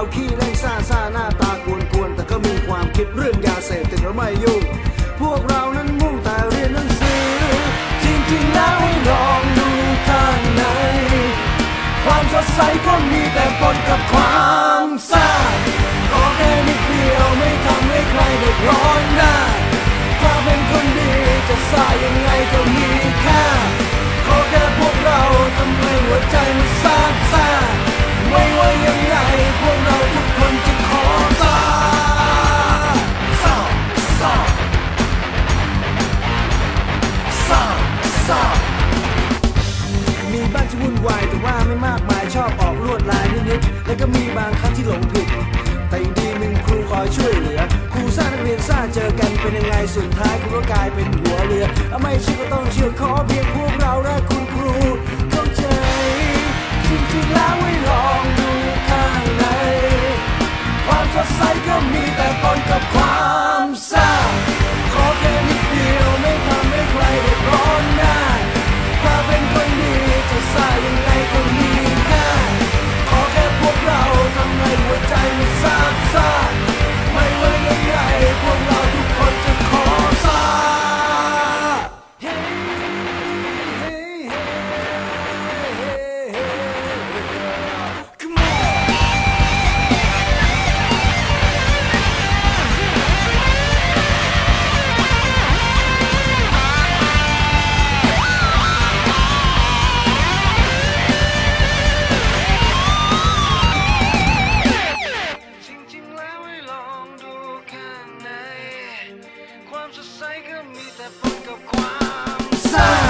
าวขี้เล่นซ่าซ่าหน้าตากวนกวนแต่ก็มีความคิดเรื่องยาเสพติดเราไม่ยุ่งพวกเรานั้นมุ่งแต่เรียนหนังสือ จริงๆแล้วให้ลองดูข้างใน ความสดใสก็มีแต่ปนกับความซ่าขอแค่นิดเดียวไม่ทำให้ใครเดือดร้อนได้ถ้าเป็นคนดีจะซ่ายังไงก็มีค่าขอแค่พวกเราทำให้หัวใจมันซา นิดๆแล้วก็มีบางครั้งที่หลงผิด แต่ยังดีมีครูคอยช่วยเหลือ ครูซ่านักเรียนซ่าเจอกันเป็นยังไงสุดท้ายครูก็กลายเป็นหัวเรือ ไม่เชื่อก็ต้องเชื่อขอเพียงพวกเราและคุณ 三。